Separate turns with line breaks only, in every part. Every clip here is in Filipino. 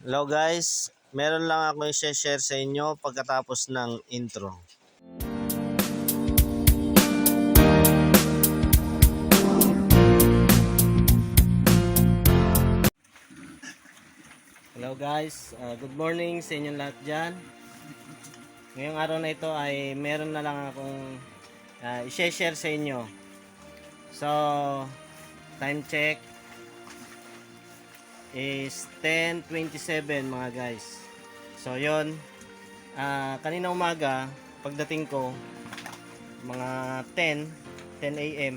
Hello guys, meron lang ako i-share sa inyo pagkatapos ng intro. Hello guys, uh, good morning sa inyong lahat dyan. Ngayong araw na ito ay meron na lang akong uh, i-share sa inyo. So, time check is 10.27 mga guys. So, yon uh, kanina umaga, pagdating ko, mga 10, 10 a.m.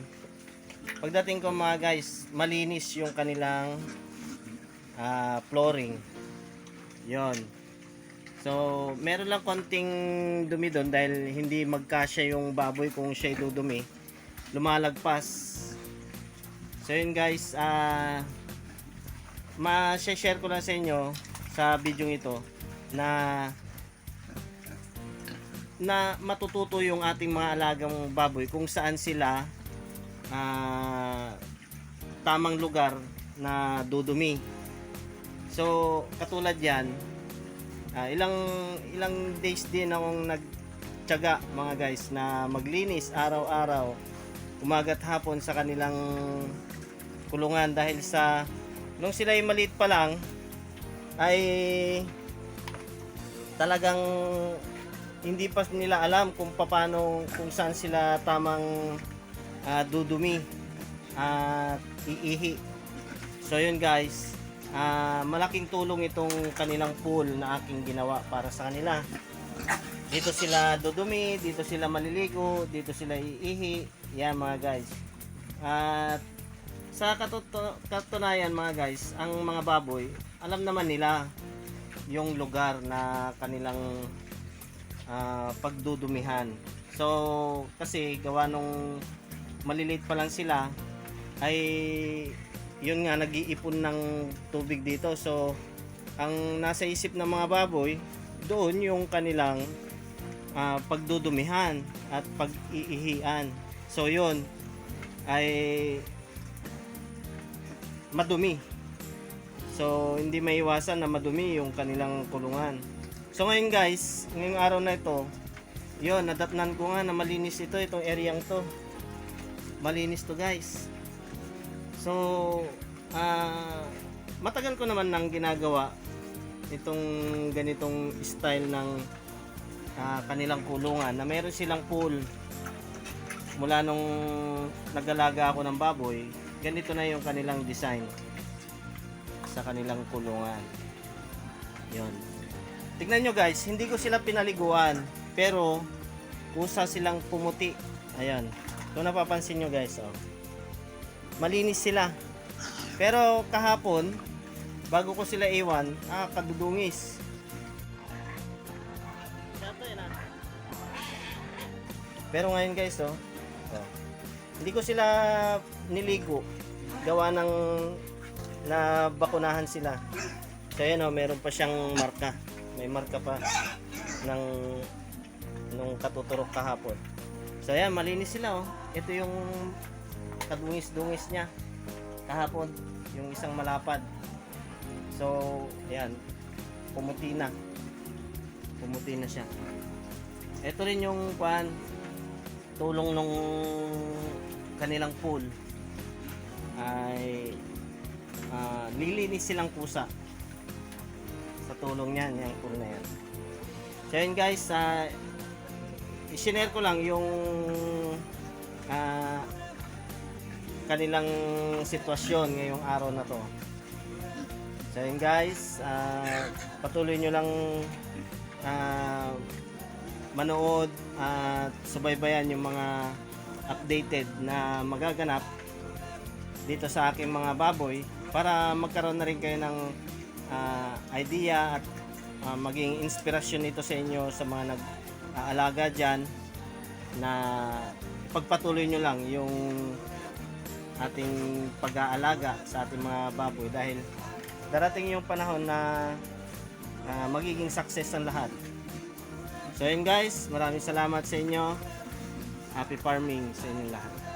Pagdating ko mga guys, malinis yung kanilang ah, flooring. Yon. So, meron lang konting dumi doon dahil hindi magkasya yung baboy kung siya'y dudumi. Lumalagpas. So, yun guys, ah ma-share ko lang sa inyo sa video ito na na matututo yung ating mga alagang baboy kung saan sila ah, tamang lugar na dudumi. So, katulad yan, ah, ilang ilang days din akong nagtiyaga mga guys na maglinis araw-araw, umaga't hapon sa kanilang kulungan dahil sa nung sila ay maliit pa lang ay talagang hindi pa nila alam kung paano kung saan sila tamang ah, dudumi at iihi. So yun guys, ah, malaking tulong itong kanilang pool na aking ginawa para sa kanila. Dito sila dudumi, dito sila maliligo, dito sila iihi. Yan mga guys. At sa katuto- katunayan mga guys, ang mga baboy, alam naman nila yung lugar na kanilang ah, pagdudumihan. So, kasi gawa nung maliliit pa lang sila, ay yun nga nag-iipon ng tubig dito. So, ang nasa isip ng mga baboy, doon yung kanilang ah, pagdudumihan at pag-iihian. So, yun ay madumi. So, hindi maiwasan na madumi yung kanilang kulungan. So, ngayon guys, ngayong araw na ito, yun, nadatnan ko nga na malinis ito, itong area to. Malinis to guys. So, ah, matagal ko naman nang ginagawa itong ganitong style ng ah, kanilang kulungan na meron silang pool mula nung nagalaga ako ng baboy ganito na yung kanilang design. Sa kanilang kulungan. Yon tignan nyo guys. Hindi ko sila pinaliguan. Pero kusa silang pumuti. Ayan. Kung napapansin nyo guys oh. malinis sila. Pero kahapon bago ko sila iwan ah kadudungis pero ngayon guys oh, oh. Hindi ko sila niligo. Gawa ng na bakunahan sila. Yun oh, meron pa siyang marka. May marka pa ng nung katuturok kahapon. So yan malinis sila oh. Ito yung kadungis-dungis niya kahapon yung isang malapad. So yan pumuti na. Pumuti na siya. Ito rin yung pan tulong nung kanilang pool ay ah, nilinis silang pusa sa tulong niyan yung pool na yan. So yun guys uh, isinare ko lang yung ah, kanilang sitwasyon ngayong araw na to. So yun guys ah, patuloy nyo lang ah, manood at subaybayan yung mga updated na magaganap dito sa aking mga baboy para magkaroon na rin kayo ng ah, idea at ah, maging inspirasyon ito sa inyo sa mga nag-aalaga dyan na pagpatuloy nyo lang yung ating pag-aalaga sa ating mga baboy dahil darating yung panahon na ah, magiging success ang lahat So yun guys, maraming salamat sa inyo. Happy farming sa inyo lahat.